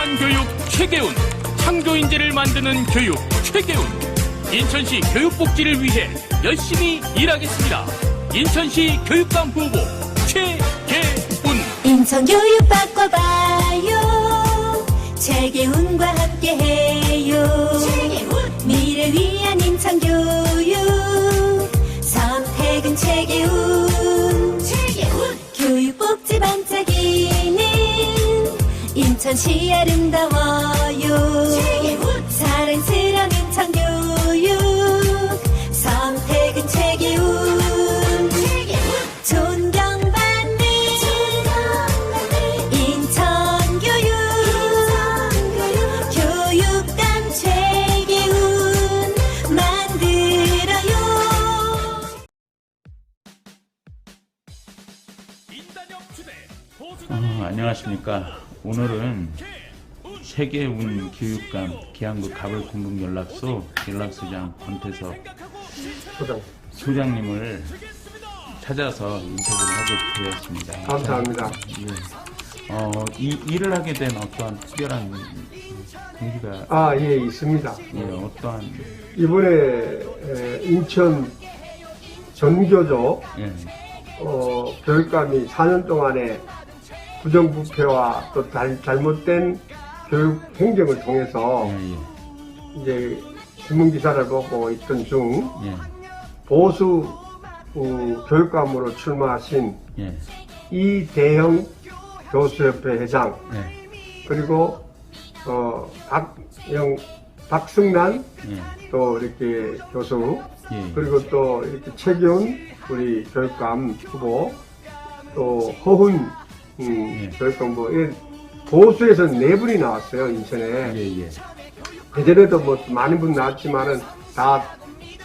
기반 교육 최계운. 창조 인재를 만드는 교육 최계운. 인천시 교육복지를 위해 열심히 일하겠습니다. 인천시 교육감 후보 최계운. 인천 교육 바꿔봐요. 최계훈과 함께해요. 미래 위한 인천 교육. 선택은 최계훈 인천시 아름다워요. 사랑스러운 인천 교육 선택은 최계훈. 존경받는 인천 교육 교육감 최계훈. 만들어요. 어, 안녕하십니까. 오늘은 세계운 교육감 기한국 가불 공동 연락소 연락소장 권태석 소장. 소장님을 찾아서 인터뷰를 하게 되었습니다. 감사합니다. 예. 어, 이 일을 하게 된 어떠한 특별한 동기가 아, 예, 있습니다. 예, 어떠한 이번에 에, 인천 전교조 예, 어, 교육감이 4년 동안에 부정부패와 또 잘, 잘못된 교육 행정을 통해서 예, 예, 이제 신문기사를 보고 있던 중 예, 보수 어, 교육감으로 출마하신 예, 이대형 교수협회 회장 예, 그리고 어, 박영 박승란 예, 또 이렇게 교수 예, 그리고 또 이렇게 최기훈 우리 교육감 후보 또 허훈 음, 예. 교육감 후보 이 보수에서 네 분이 나왔어요 인천에 예, 예, 그전에도 뭐 많은 분 나왔지만은 다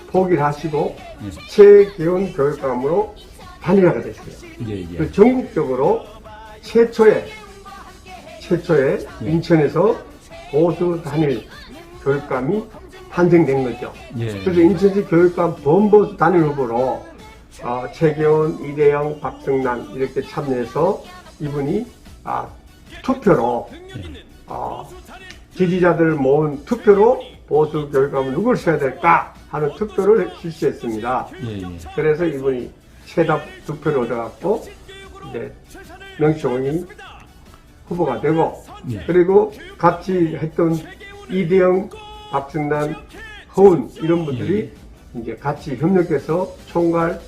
포기를 하시고 예. 최기훈 교육감으로 단일화가 됐어요. 예, 예, 그 전국적으로 최초의 최초의 예. 인천에서 보수 단일 교육감이 탄생된 거죠. 예. 그래서 인천시 교육감 범보수 단일 후보로 어, 최기훈, 이대영, 박승란 이렇게 참여해서 이분이 아, 투표로 어, 지지자들 모은 투표로 보수 교육감을 누굴 써야 될까 하는 투표를 실시했습니다. 예, 예, 그래서 이분이 최다 투표를 얻어갖고 이제 명칭이 후보가 되고 예. 그리고 같이 했던 이대영, 박승란, 허운 이런 분들이 이제 같이 협력해서 총괄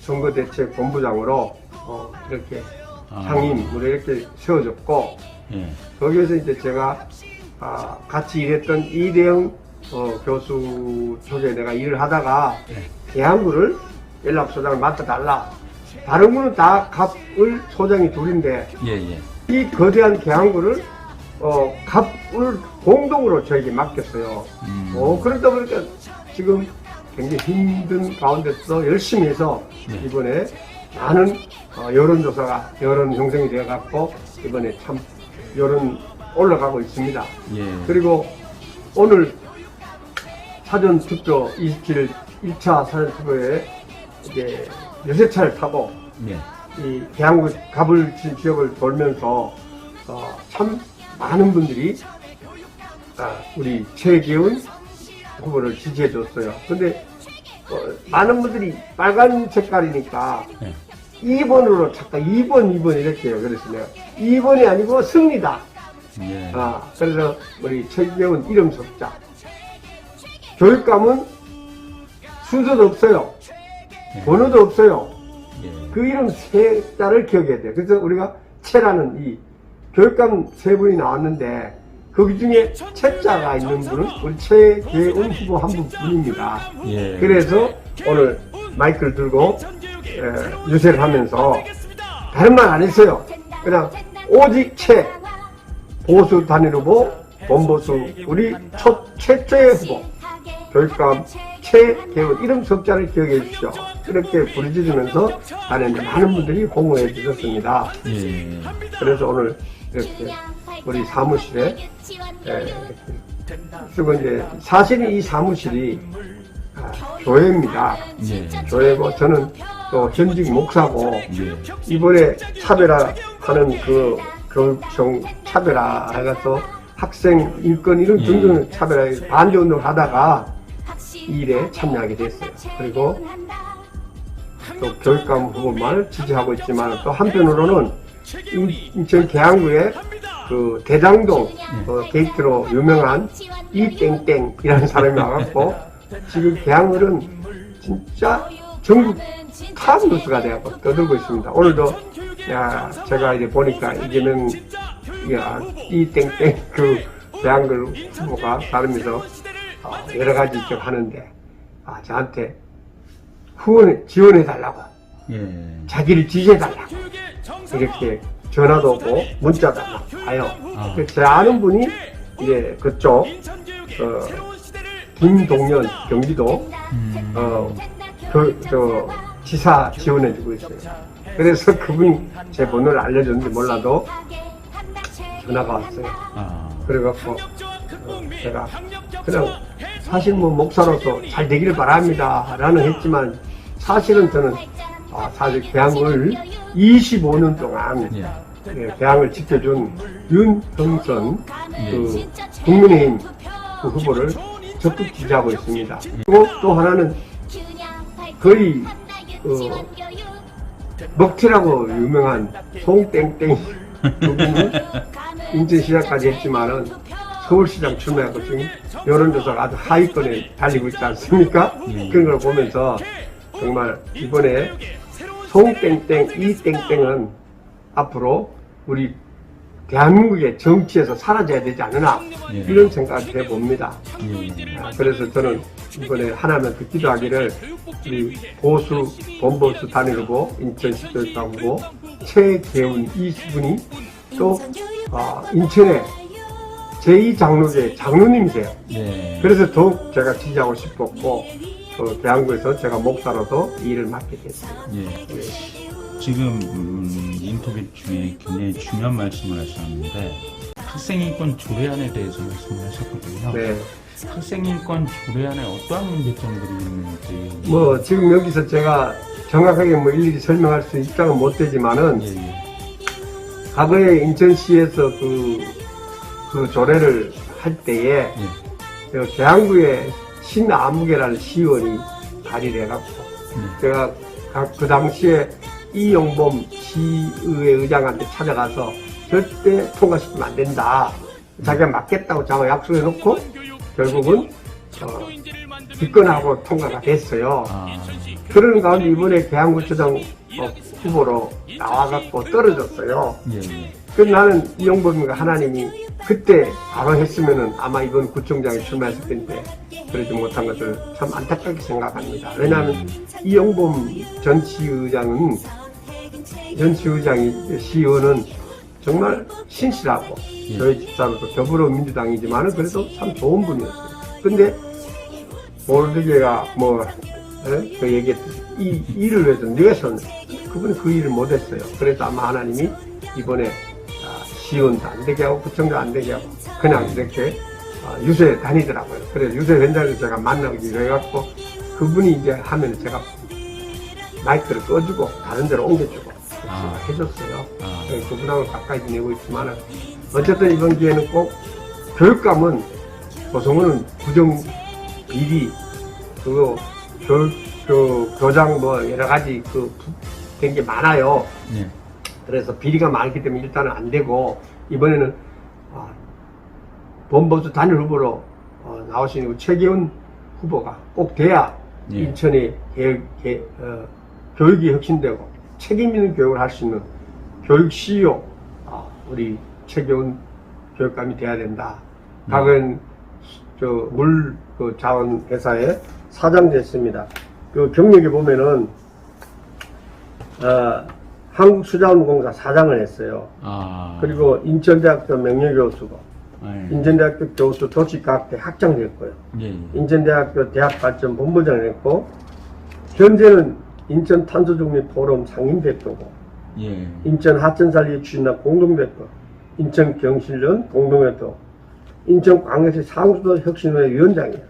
선거대책 본부장으로 어, 이렇게 아. 상임으로 이렇게 세워졌고 예, 거기에서 이제 제가 아, 같이 일했던 이대영 어, 교수 쪽에 내가 일을 하다가 네. 대항구를 연락소장을 맡아달라. 다른 분은 다 갑을 소장이 둘인데 예, 예, 이 거대한 개항구를 어, 갑을 공동으로 저에게 맡겼어요. 음. 어, 그러다 보니까 지금 굉장히 힘든 가운데서 열심히 해서 네. 이번에 많은 어, 여론조사가 여론 형성이 되어갖고 이번에 참 여론 올라가고 있습니다. 예, 그리고 오늘 사전 투표 27일 1차 사전 투표에 이제 여세 차를 타고 예, 이 대한국 갑을 지- 지역을 돌면서 어, 참 많은 분들이 아, 우리 최기훈 후보를 지지해 줬어요. 근데 어, 많은 분들이 빨간 색깔이니까 예. 2번으로 잠깐 2번, 2번 이렇게 해요. 그래서 내가 2번이 아니고 승리다. 예, 아, 그래서 우리 최기훈 이름 석자. 교육감은 순서도 없어요. 예. 번호도 없어요. 예. 그 이름 세 자를 기억해야 돼요. 그래서 우리가 채라는 이 교육감 세 분이 나왔는데 그 중에 채자가 있는 분은 우리 최계훈 후보 한 분뿐입니다. 예. 그래서 오늘 마이크를 들고 에, 유세를 하면서 다른 말 안 했어요. 그냥 오직 최 보수 단일 후보 본보수 우리 첫 최초의 후보 교육감 최계훈 이름 석자를 기억해 주십시오. 이렇게 부르짖으면서 다니는데 많은 분들이 홍보해 주셨습니다. 예. 그래서 오늘 이렇게 우리 사무실에 에, 이렇게 쓰고 이제 사실은 이 사무실이 아, 교회입니다. 예. 교회고 저는 또 현직 목사고 예. 이번에 차별화하는 그, 교육청 차별화 해가서 학생 인권 이런 예. 등등 차별화에 반대 운동을 하다가 이 일에 참여하게 됐어요. 그리고 또 교육감 후보만 지지하고 있지만 또 한편으로는 인- 인천 계양구에 그 대장동 어, 게이트로 유명한 이땡땡이라는 사람이 와갖고 지금 계양을은 진짜 전국 탑 뉴스가 되고 떠들고 있습니다. 오늘도 야 제가 이제 보니까 이제는 야 이 땡땡 그 계양글 후보가 다르면서 어, 여러 가지 좀 하는데 아 저한테 후원 지원해 달라고 예. 자기를 지지해 달라고 이렇게 전화도 오고 문자도 막 와요. 아. 그제 아는 분이 이제 그쪽 어, 김동연 경기도 음. 어, 그, 저 지사 지원해주고 있어요. 그래서 그분이 제 번호를 알려줬는지 몰라도 전화가 왔어요. 아. 그래갖고 어, 제가 그냥 사실 뭐 목사로서 잘 되기를 바랍니다 라는 했지만 사실은 저는 아, 사실 개항을 25년 동안 예. 예, 개항을 지켜준 윤형선 그 국민의힘 그 후보를 적극 지지하고 있습니다. 그리고 또 하나는 거의 어, 먹튀라고 유명한 송땡땡 그분이 인천시장까지 했지만은 서울시장 출마하고 지금 여론조사가 아주 하위권에 달리고 있지 않습니까? 음. 그런 걸 보면서 정말 이번에 송땡땡 이땡땡은 앞으로 우리 대한민국의 정치에서 사라져야 되지 않으나 예. 이런 생각을 해봅니다. 예. 아, 그래서 저는 이번에 하나면 듣기도 하기를 우리 보수 본보수 단일 후보 인천시 교육감 후보 최계훈 이분이 또 아, 인천의 제2장로계 장로님이세요. 예. 그래서 더욱 제가 지지하고 싶었고 어, 대한구에서 제가 목사로서 이 일을 맡게 됐어요. 예. 예. 지금 음, 인터뷰 중에 굉장히 중요한 말씀을 하셨는데 학생인권 조례안에 대해서 말씀을 하셨거든요. 네. 학생인권 조례안에 어떠한 문제점들이 있는지 뭐 지금 여기서 제가 정확하게 뭐 일일이 설명할 수 있다는 못 되지만은 예, 예. 과거에 인천시에서 그, 그 조례를 할 때에 예. 그 대한구에 신아무개라는 시의원이 발의를 해갖고 네. 제가 가- 그 당시에 이용범 시의회 의장한테 찾아가서 절대 통과시키면 안 된다. 자기가 맞겠다고 자고 약속해 놓고 결국은 어, 기권하고 통과가 됐어요. 아, 그런 가운데 이번에 대한구청장 어, 후보로 나와갖고 떨어졌어요. 예, 예. 그 나는 이용범이가 하나님이 그때 바로 했으면은 아마 이번 구청장에 출마했을 텐데 그러지 못한 것을 참 안타깝게 생각합니다. 왜냐하면 이용범 전 시의장은 전 시의장이 시의원은 정말 신실하고 예. 저희 집사로도 더불어민주당이지만은 그래도 참 좋은 분이었어요. 근데 모르게가 뭐, 예? 그 얘기했듯이 이 일을 위해서 뇌선 그분이 그 일을 못했어요. 그래서 아마 하나님이 이번에 아, 시의원도 안 되게 하고 구청도 안 되게 하고 그냥 이렇게 아, 유세 다니더라고요. 그래서 유세 현장에서 제가 만나기로 해갖고 그분이 이제 하면 제가 마이크를 꺼주고 다른 데로 옮겨주고 아. 해줬어요. 아. 그분하고 가까이 지내고 있지만 어쨌든 이번 기회는 꼭 교육감은 고성훈은 부정 비리 그리고 교육 그 교장 뭐 여러 가지 그 된 게 많아요. 예. 그래서 비리가 많기 때문에 일단은 안 되고 이번에는 아, 본보수 단일 후보로 어, 나오신 우리 최기훈 후보가 꼭 돼야 예. 인천의 개혁, 개, 어, 교육이 혁신되고 책임 있는 교육을 할 수 있는 교육 CEO 아, 우리 최기훈 교육감이 돼야 된다. 과거엔 저물 그 자원 회사의 사장 됐습니다. 그 경력에 보면은 어, 한국수자원공사 사장을 했어요. 아. 그리고 인천대학교 명예교수고 아, 예. 인천대학교 교수 도시과학대 학장 됐고요. 예, 예. 인천대학교 대학발전 본부장을 했고 현재는 인천 탄소중립 포럼 상임 대표고 예. 인천 하천살리 추진단 공동 대표 인천 경실련 공동 대표 인천 광역시 상수도 혁신회 위원장이에요.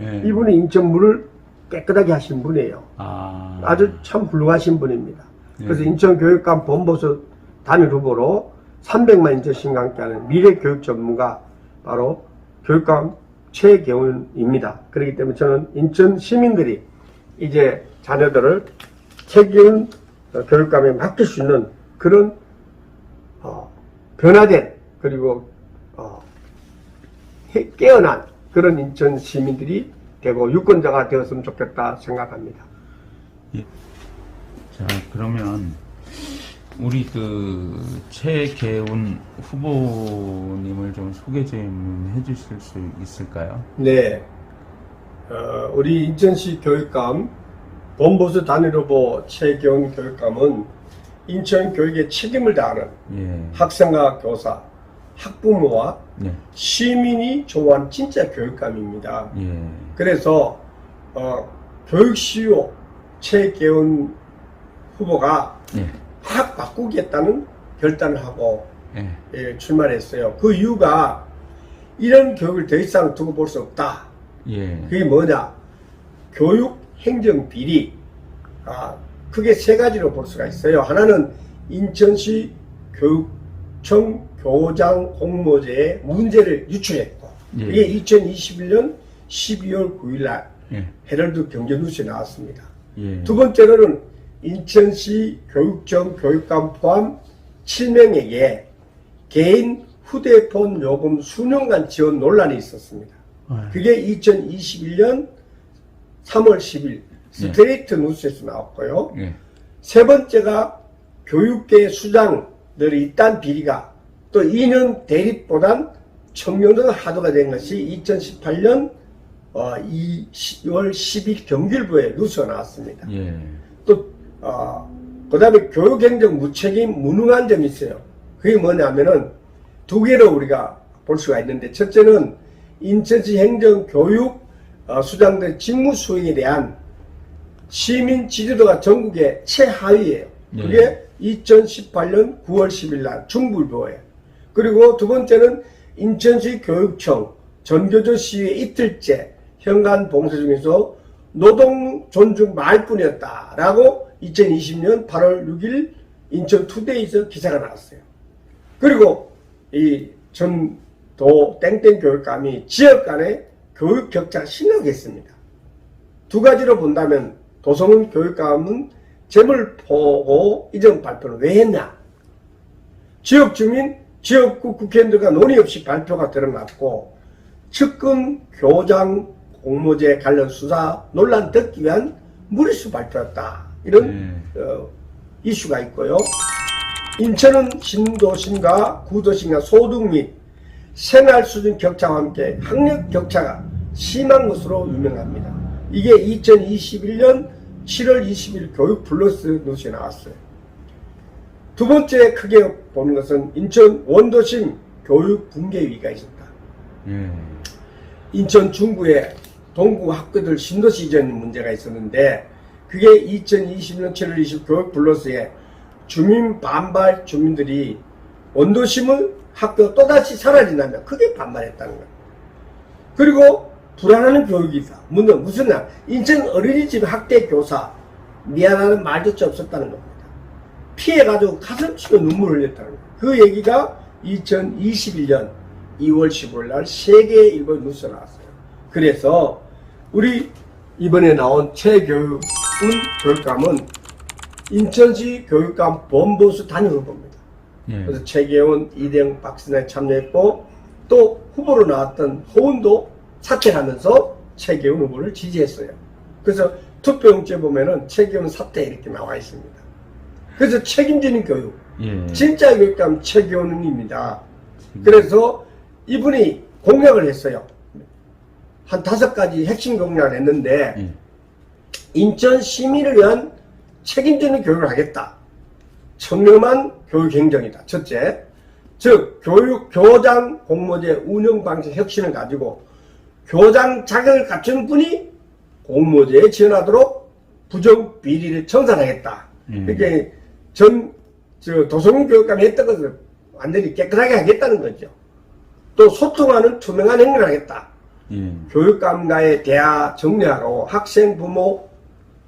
예. 이분이 인천 물을 깨끗하게 하신 분이에요. 아. 아주 참 훌륭하신 분입니다. 그래서 네. 인천 교육감 본보수 단일 후보로 300만 인재신과 함께하는 미래 교육 전문가 바로 교육감 최경훈입니다. 그렇기 때문에 저는 인천 시민들이 이제 자녀들을 책임 어, 교육감에 맡길 수 있는 그런 어, 변화된 그리고 어, 해- 깨어난 그런 인천 시민들이 되고 유권자가 되었으면 좋겠다 생각합니다. 자, 그러면 우리 그 최계훈 후보님을 좀 소개 좀 해주실 수 있을까요? 네. 어, 우리 인천시 교육감 본보수 단일 후보 최기훈 교육감은 인천 교육에 책임을 다하는 예, 학생과 교사, 학부모와 네, 시민이 좋아하는 진짜 교육감입니다. 예, 그래서 어, 교육 CEO 최기훈 후보가 예, 확 바꾸겠다는 결단을 하고 예, 예, 출마했어요. 그 이유가 이런 교육을 더 이상 두고 볼 수 없다. 예, 그게 뭐냐? 교육 행정 비리. 아, 크게 세 가지로 볼 수가 있어요. 하나는 인천시 교육청 교장 공모제에 문제를 유출했고, 예. 이게 2021년 12월 9일 날 예, 헤럴드 경제뉴스에 나왔습니다. 예, 두 번째로는 인천시 교육청 교육감 포함 7명에게 개인 휴대폰 요금 수년간 지원 논란이 있었습니다. 아, 그게 2021년 3월 10일 스트레이트 뉴스에서 나왔고요. 예, 세 번째가 교육계 수장들이 있단 비리가 또 2년 대립보단 청년으로 하도가 된 것이 2018년 어, 2월 10일 경길부에 뉴스가 나왔습니다. 예, 또, 어, 그 다음에 교육행정 무책임, 무능한 점이 있어요. 그게 뭐냐면은 두 개로 우리가 볼 수가 있는데, 첫째는 인천시 행정 교육 어, 수장들 직무 수행에 대한 시민 지지도가 전국에 최하위예요. 그게 2018년 9월 10일 날 중불보에. 그리고 두 번째는 인천시 교육청 전교조 시위에 이틀째 현관 봉쇄 중에서 노동 존중 말뿐이었다라고 2020년 8월 6일 인천 투데이에서 기사가 나왔어요. 그리고 이 전도 땡땡 교육감이 지역 간의 교육 격차가 심하게 있습니다. 두 가지로 본다면 도성은 교육감은 재물 보고 이전 발표를 왜 했냐? 지역 주민, 지역구 국회의원들과 논의 없이 발표가 드러났고 측근 교장 공모제 관련 수사 논란 듣기 위한 무리수 발표였다. 이런 어, 이슈가 있고요. 인천은 신도심과 구도심과 소득 및 생활 수준 격차와 함께 학력 격차가 심한 것으로 유명합니다. 이게 2021년 7월 20일 교육 플러스 뉴스에 나왔어요. 두 번째 크게 보는 것은 인천 원도심 교육 붕괴 위기가 있었다. 예, 인천 중구에 동구 학교들 신도시 이전 문제가 있었는데 그게 2020년 7월 20일 교육 플러스에 주민 반발 주민들이 원도심을 학교 또다시 사라진다면 크게 반발했다는 거예요. 그리고 불안하는 교육이다. 무슨 무슨 날 인천 어린이집 학대 교사 미안하는 말조차 없었다는 겁니다. 피해가지고 가슴 치고 눈물을 흘렸다는 거예요. 그 얘기가 2021년 2월 15일 날 세계일보 뉴스에 나왔어요. 그래서 우리 이번에 나온 최교육은 교육감은 인천시 교육감 본보수 단임 후보입니다. 예, 그래서 최계훈, 이대영, 박신혜 참여했고 또 후보로 나왔던 호은도 사퇴하면서 최계훈 후보를 지지했어요. 그래서 투표용지에 보면은 최계훈 사퇴 이렇게 나와 있습니다. 그래서 책임지는 교육, 예, 진짜 교육감 최계훈입니다. 그래서 이분이 공약을 했어요. 한 다섯 가지 핵심 공약을 했는데 예, 인천 시민을 위한 책임지는 교육을 하겠다. 청렴한 교육 행정이다. 첫째. 즉, 교육, 교장 공모제 운영 방식 혁신을 가지고 교장 자격을 갖춘 분이 공모제에 지원하도록 부정 비리를 청산하겠다. 음. 이렇게 전, 저, 도성훈 교육감이 했던 것을 완전히 깨끗하게 하겠다는 거죠. 또 소통하는 투명한 행위를 하겠다. 예, 교육감과의 대화 정리하고 학생, 부모,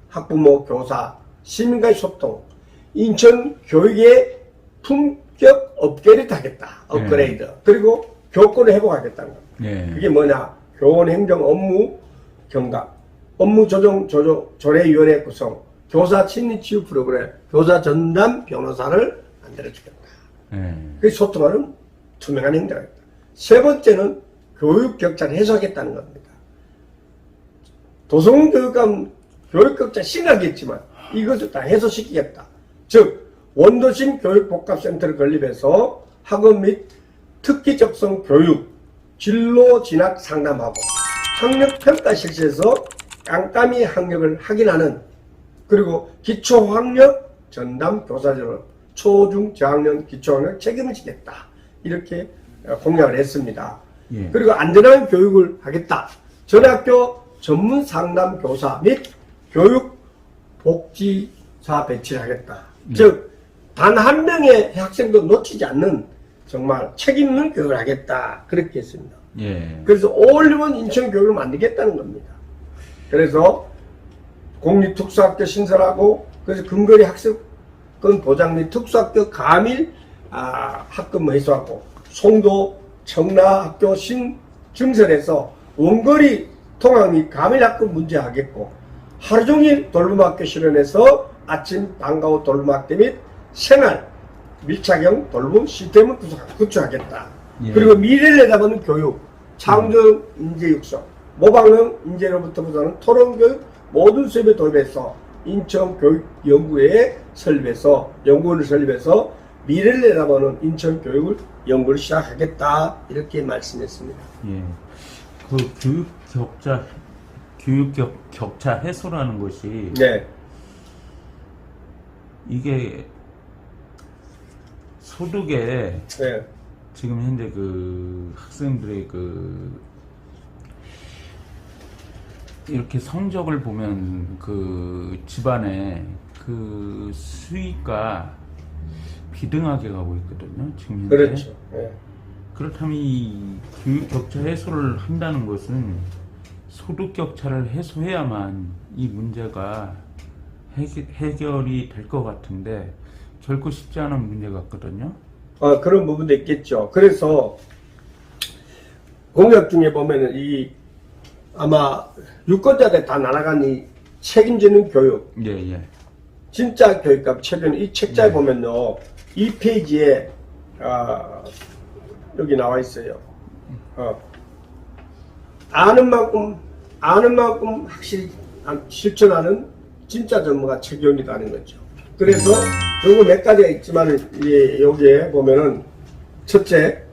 학부모, 교사, 시민과의 소통, 인천 교육의 품, 본격 업그레이드 하겠다. 업그레이드. 그리고 교권을 회복하겠다는 겁니다. 예. 그게 뭐냐? 교원 행정 업무 경감, 업무 조정 조정 조례위원회 구성, 교사 친리 치유 프로그램, 교사 전담 변호사를 만들어 주겠다. 예. 그 소통하는 투명한 행정이다. 세 번째는 교육 격차를 해소하겠다는 겁니다. 도성 교육감 교육 격차 심하겠지만 이것을 다 해소시키겠다. 즉 원도심 교육복합센터를 건립해서 학원 및 특기 적성 교육 진로 진학 상담하고 학력 평가 실시해서 깜깜이 학력을 확인하는 그리고 기초 학력 전담 교사제로 초중 저학년 기초 학력 책임을 지겠다 이렇게 어, 공약을 했습니다. 예. 그리고 안전한 교육을 하겠다. 전학교 전문 상담 교사 및 교육 복지사 배치를 하겠다. 즉, 단 한 명의 학생도 놓치지 않는 정말 책임 있는 교육을 하겠다. 그렇게 했습니다. 예. 그래서 올리원 인천 교육을 만들겠다는 겁니다. 그래서 공립특수학교 신설하고 그래서 근거리 학습권 보장 및 특수학교 가밀 아, 학급 해소하고 송도 청라학교 신 증설해서 원거리 통학 및 가밀 학급 문제 하겠고 하루 종일 돌봄학교 실현해서 아침 방과 후 돌봄 학대 및 생활 밀착형 돌봄 시스템을 구축- 구축하겠다. 예. 그리고 미래를 내다보는 교육, 창조형 인재 육성, 모방형 인재로부터 보다는 토론 교육 모든 수업에 도입해서 인천 교육 연구회에 설립해서 연구원을 설립해서 미래를 내다보는 인천 교육을 연구를 시작하겠다 이렇게 말씀했습니다. 예. 그 교육 격차 교육 격, 격차 해소라는 것이 네, 이게 소득에 네, 지금 현재 그 학생들의 그 이렇게 성적을 보면 그 집안의 그 수익과 비등하게 가고 있거든요. 지금 현재. 그렇죠. 네. 그렇다면 이 교육 격차 해소를 한다는 것은 소득 격차를 해소해야만 이 문제가 해결, 해결 이 될 것 같은데 결코 쉽지 않은 문제 같거든요. 어, 그런 부분도 있겠죠. 그래서 공약 중에 보면은 이 아마 유권자들 다 날아간 이 책임지는 교육, 예, 예. 진짜 교육감 최근 이 책자에 보면요. 이 페이지에 아, 여기 나와 있어요. 어, 아는 만큼 아는 만큼 확실히 안- 실천하는 진짜 전문가 책임이라는 거죠. 그래서 요거 몇 가지가 있지만 예, 여기에 보면은 첫째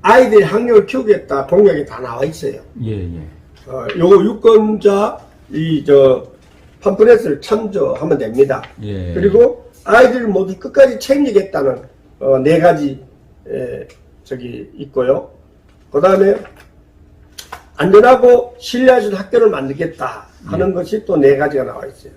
아이들의 학력을 키우겠다 공약이 다 나와 있어요. 예, 예. 어, 요거 유권자 이 저 팜플렛을 참조하면 됩니다. 예. 그리고 아이들 모두 끝까지 책임지겠다는 어, 네 가지 에, 저기 있고요. 그 다음에 안전하고 신뢰할 수 있는 학교를 만들겠다 하는 것이 또 네 가지가 나와 있어요.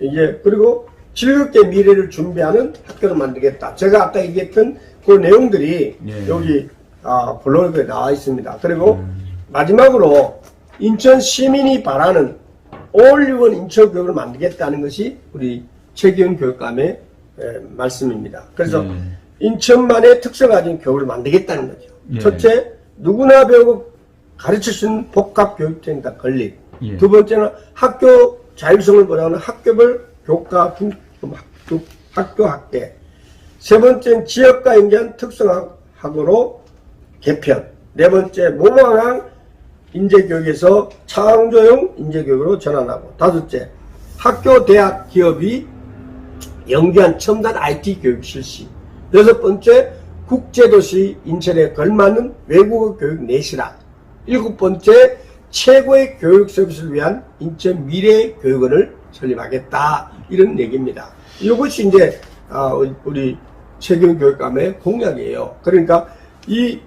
이게 그리고 즐겁게 미래를 준비하는 학교를 만들겠다. 제가 아까 얘기했던 그 내용들이 예. 여기 아, 블로그에 나와 있습니다. 그리고 마지막으로 인천 시민이 바라는 올리원 인천 교육을 만들겠다는 것이 우리 최기훈 교육감의 에, 말씀입니다. 그래서 예. 인천만의 특色가진 교육을 만들겠다는 거죠. 예. 첫째, 누구나 배우고 가르칠 수 있는 복합 교육센터 건립. 예. 두 번째는 학교 자율성을 보장하는 학교별 교과 분, 학교, 학교 학대. 세 번째는 지역과 연계한 특성학으로 개편. 네 번째, 모방학 인재교육에서 창조형 인재교육으로 전환하고. 다섯째, 학교, 대학, 기업이 연계한 첨단 IT 교육 실시. 여섯 번째, 국제도시 인천에 걸맞는 외국어 교육 내실화. 일곱 번째, 최고의 교육 서비스를 위한 인천 미래 교육원을 설립하겠다. 이런 얘기입니다. 이것이 이제, 아, 우리 최경 교육감의 공약이에요. 그러니까 이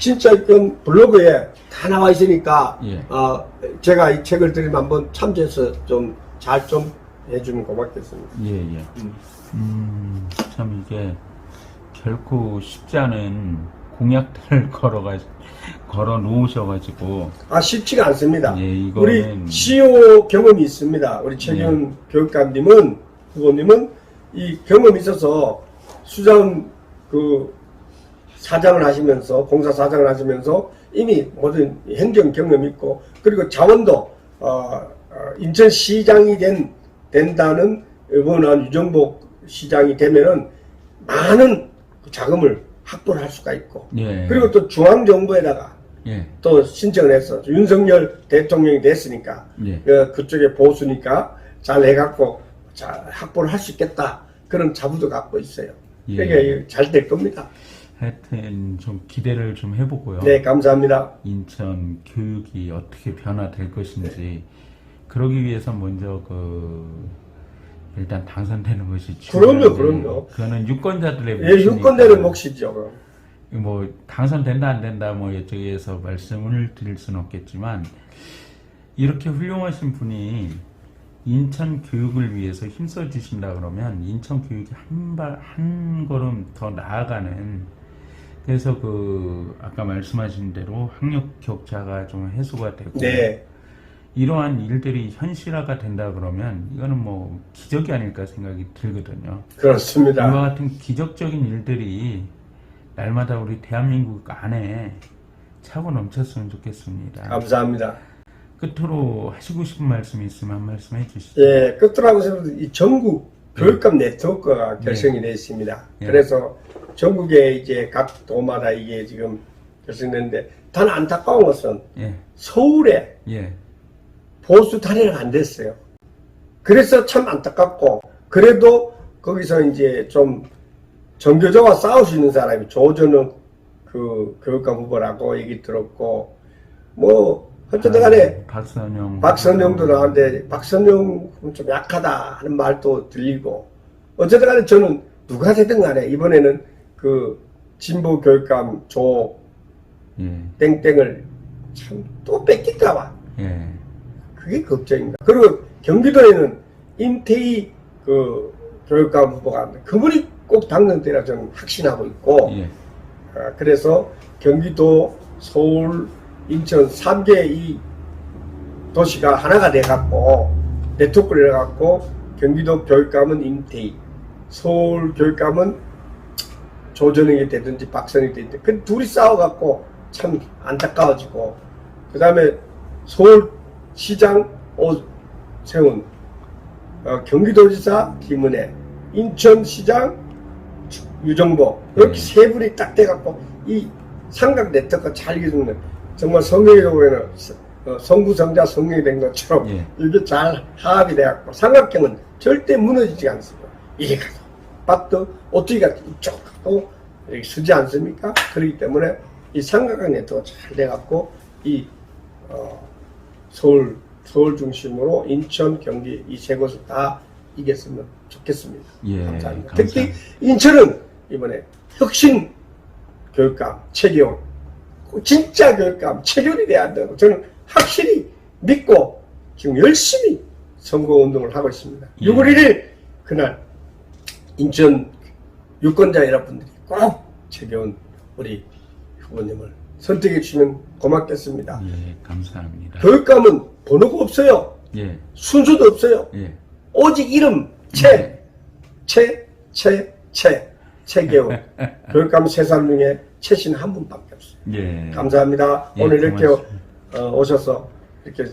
진짜 이건 블로그에 다 나와 있으니까, 예. 아, 제가 이 책을 드리면 한번 참조해서 좀 잘 좀 해주면 고맙겠습니다. 예, 예. 음, 참 이게 결코 쉽지 않은 공약들을 걸어가 걸어 놓으셔가지고 아 쉽지가 않습니다. 예, 이거는- 우리 CEO 경험이 있습니다. 우리 최경 교육감님은 후보님은 이 경험이 있어서 수자원 그 사장을 하시면서 봉사 사장을 하시면서 이미 모든 행정 경험 있고 그리고 자원도 어, 어, 인천시장이 된 된다는 이번한 유정복 시장이 되면은 많은 그 자금을 확보를 할 수가 있고 예. 그리고 또 중앙정부에다가 예. 또 신청을 해서 윤석열 대통령이 됐으니까 예. 그, 그쪽에 보수니까 잘 해갖고 잘 확보를 할 수 있겠다 그런 자부도 갖고 있어요. 예. 그러니까 잘 될 겁니다. 하여튼 좀 기대를 좀 해보고요. 네, 감사합니다. 인천 교육이 어떻게 변화될 것인지 그러기 위해서 먼저 그 일단 당선되는 것이 그럼요, 그럼요. 그거는 유권자들의 예, 유권자는 몫이죠. 뭐 당선된다 안 된다 뭐 이쪽에서 말씀을 드릴 수는 없겠지만 이렇게 훌륭하신 분이 인천 교육을 위해서 힘써 주신다 그러면 인천 교육이 한발 한 걸음 더 나아가는 그래서 그 아까 말씀하신 대로 학력 격차가 좀 해소가 되고 네, 이러한 일들이 현실화가 된다 그러면 이거는 뭐 기적이 아닐까 생각이 들거든요. 이와 그렇습니다. 같은 기적적인 일들이 날마다 우리 대한민국 안에 차고 넘쳤으면 좋겠습니다. 감사합니다. 끝으로 하시고 싶은 말씀이 있으면 한 말씀 해주시죠. 예, 끝으로 하고 이 전국 교육감 네 트워크가 결성이 되어 있습니다. 예. 그래서 전국에 이제 각 도마다 이게 지금 결성됐는데 단 안타까운 것은 예, 서울에 예, 보수 단위가 안 됐어요. 그래서 참 안타깝고 그래도 거기서 이제 좀 정교조와 싸울 수 있는 사람이 조전욱 그 교육감 후보라고 얘기 들었고 뭐 어쨌든 간에 아, 박선영, 박선영도 나왔는데 박선영은 좀 약하다 하는 말도 들리고 어쨌든 간에 저는 누가 되든 간에 이번에는 그 진보 교육감 조 예, 땡땡을 참 또 뺏길까봐. 예, 그게 걱정입니다. 그리고 경기도에는 임태희 그 교육감 후보가 그분이 꼭 당선되라 저는 확신하고 있고 예, 어, 그래서 경기도, 서울, 인천 3개 이 도시가 하나가 돼갖고 네트워크를 해갖고 경기도 교육감은 임태희, 서울 교육감은 조전영이 되든지 박선이 되든지 그 둘이 싸워갖고 참 안타까워지고 그 다음에 서울 시장 오세훈, 어, 경기도지사 김은혜, 인천시장 유정보 이렇게 네. 세 분이 딱 돼갖고 이 삼각 네트워크가 잘 이루는 정말 성경에 보면 어, 성부성자 성령이 된 것처럼 예. 이게 잘 하합이 돼갖고 삼각형은 절대 무너지지 않습니다. 이게 가도 밭도 어떻게가 이쪽 가도 이렇게 서지 않습니까? 그렇기 때문에 이 삼각형 네트워크가 잘 돼갖고 이 어, 서울 서울 중심으로 인천 경기 이 세 곳을 다 이겼으면 좋겠습니다. 예, 감사합니다. 감사합니다. 특히 인천은 이번에 혁신 교육감 최기훈 진짜 교육감 최기훈이 돼야 한다고 저는 확실히 믿고 지금 열심히 선거운동을 하고 있습니다. 예. 6월 1일 그날 인천 유권자 여러분들이 꼭 최기훈 우리 후보님을 선택해 주시면 고맙겠습니다. 예, 감사합니다. 교육감은 번호가 없어요. 예, 순서도 없어요. 예, 오직 이름 최, 최, 최, 최, 최계훈. 교육감 세 사람 중에 최신 한 분밖에 없어요. 예. 감사합니다. 예, 오늘 이렇게 고맙습니다. 어, 오셔서 이렇게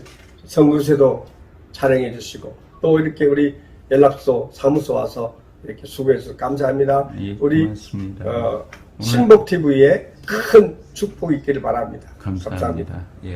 선거세도 촬영해 주시고 또 이렇게 우리 연락소 사무소 와서 이렇게 수고해 주셔서 감사합니다. 예, 우리 고맙습니다. 어, 신복 TV에 큰 축복이 있기를 바랍니다. 감사합니다. 예.